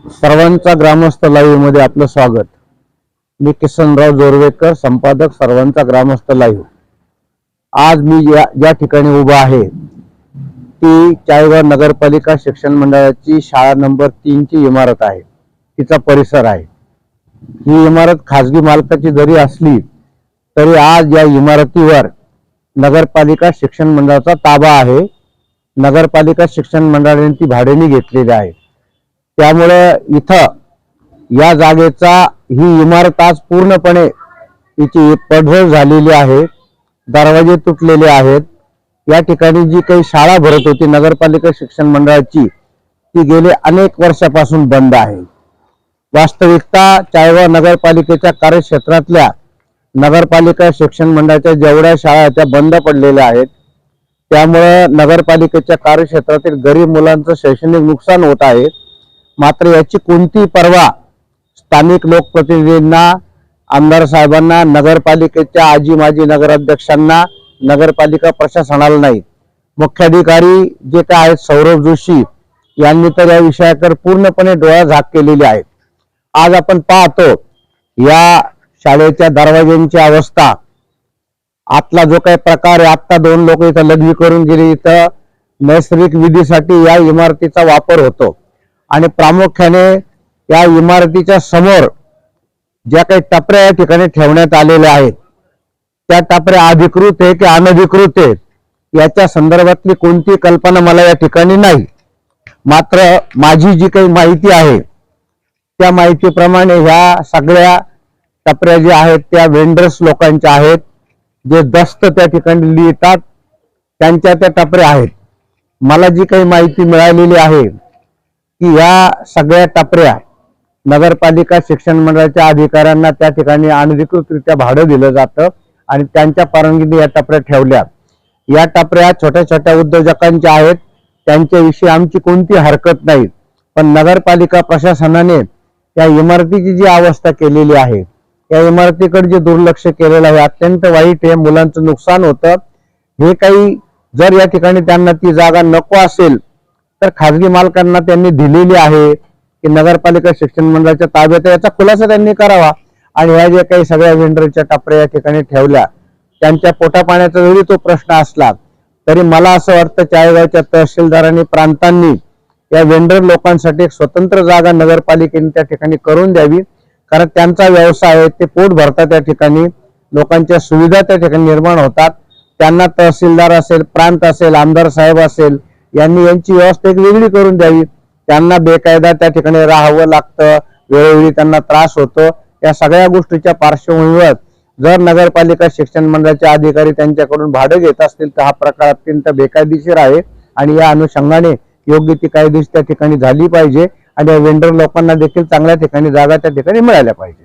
सर्वांचा ग्रामस्थ लाईव्हमध्ये आपलं स्वागत. मी किसनराव जोरवेकर संपादक सर्वांचा ग्रामस्थ लाईव्ह. आज मी या ज्या ठिकाणी उभा आहे. ती चाळीवाड नगरपालिका शिक्षण मंडळाची शाळा नंबर तीन ची इमारत आहे. तिचा परिसर आहे. ही इमारत खाजगी मालकाची जरी असली तरी आज या इमारतीवर नगरपालिका शिक्षण मंडळाचा ताबा आहे. नगरपालिका शिक्षण मंडळाने ती भाड्याने घेतलेली आहे. त्यामुळे इथं या जागेचा ही इमारत आज पूर्णपणे तिची पडझड झालेली आहे. दरवाजे तुटलेले आहेत. या ठिकाणी जी काही शाळा भरत होती नगरपालिका शिक्षण मंडळाची ती गेले अनेक वर्षापासून बंद आहे. वास्तविकता चाळीवाड नगरपालिकेच्या कार्यक्षेत्रातल्या नगरपालिका शिक्षण मंडळाच्या जेवढ्या शाळा त्या बंद पडलेल्या आहेत त्यामुळे नगरपालिकेच्या कार्यक्षेत्रातील गरीब मुलांचं शैक्षणिक नुकसान होत आहे. मात्र याची कोणती पर्वा स्थानिक लोकप्रतिनिधींना आमदार साहेबांना नगरपालिकेच्या आजी माजी नगराध्यक्षांना नगरपालिका प्रशासनाला नाही. मुख्याधिकारी जे काय आहेत सौरभ जोशी यांनी तर या विषयाकडे पूर्णपणे डोळा झाक केलेली आहे. आज आपण पाहतो या शाळेच्या दरवाज्यांची अवस्था. आतला जो काही प्रकार आहे आत्ता दोन लोक इथं लग्न करून गेले इथं नैसर्गिक विधीसाठी या इमारतीचा वापर होतो. आणि प्रामुख्याने या इमारतीच्या समोर ज्या काही टपऱ्या या ठिकाणी ठेवण्यात आलेल्या आहेत त्या टपऱ्या अधिकृत आहे की अनधिकृत आहेत याच्या संदर्भातली कोणती कल्पना मला या ठिकाणी नाही. मात्र माझी जी काही माहिती आहे त्या माहितीप्रमाणे ह्या सगळ्या टपऱ्या ज्या आहेत त्या वेंडर्स लोकांच्या आहेत जे दस्त त्या ठिकाणी लिहितात त्यांच्या त्या टपऱ्या आहेत. मला जी काही माहिती मिळालेली आहे की या सगळ्या टपऱ्या नगरपालिका शिक्षण मंडळाच्या अधिकाऱ्यांना त्या ठिकाणी अनधिकृतरित्या भाडं दिलं जातं आणि त्यांच्या परवानगीने या टपऱ्या ठेवल्या. या टपऱ्या छोट्या छोट्या उद्योजकांच्या आहेत. त्यांच्याविषयी आमची कोणती हरकत नाही. पण नगरपालिका प्रशासनाने त्या इमारतीची जी अवस्था केलेली आहे या इमारतीकडे जे दुर्लक्ष केलेलं आहे अत्यंत वाईट आहे. मुलांचं नुकसान होतं. हे काही जर या ठिकाणी त्यांना ती जागा नको असेल तर खाजगी मालकांना त्यांनी दिलेली आहे की नगरपालिका शिक्षण मंडळाच्या ताब्यात याचा खुलासा त्यांनी करावा. आणि ह्या ज्या काही सगळ्या वेंडरच्या टपऱ्या या ठिकाणी ठेवल्या त्यांच्या पोटापाण्याचा जरी तो प्रश्न असला तरी मला असं वाटतं चाळेगावच्या तहसीलदारांनी प्रांतांनी या वेंडर लोकांसाठी एक स्वतंत्र जागा नगरपालिकेने त्या ठिकाणी करून द्यावी. कारण त्यांचा व्यवसाय आहे ते पोट भरतात त्या ठिकाणी. लोकांच्या सुविधा त्या ठिकाणी निर्माण होतात. त्यांना तहसीलदार असेल प्रांत असेल आमदार साहेब असेल यांनी यांची व्यवस्था एक वेगळी करून द्यावी. त्यांना बेकायदा त्या ठिकाणी राहावं लागतं वेळोवेळी त्यांना त्रास होतो. या सगळ्या गोष्टीच्या पार्श्वभूमीवर जर नगरपालिका शिक्षण मंडळाचे अधिकारी त्यांच्याकडून भाडं घेत असतील तर हा प्रकार अत्यंत बेकायदेशीर आहे आणि या अनुषंगाने योग्य ती कायदेशीर त्या ठिकाणी झाली पाहिजे आणि या वेंडर लोकांना देखील चांगल्या ठिकाणी जागा त्या ठिकाणी मिळाल्या पाहिजे.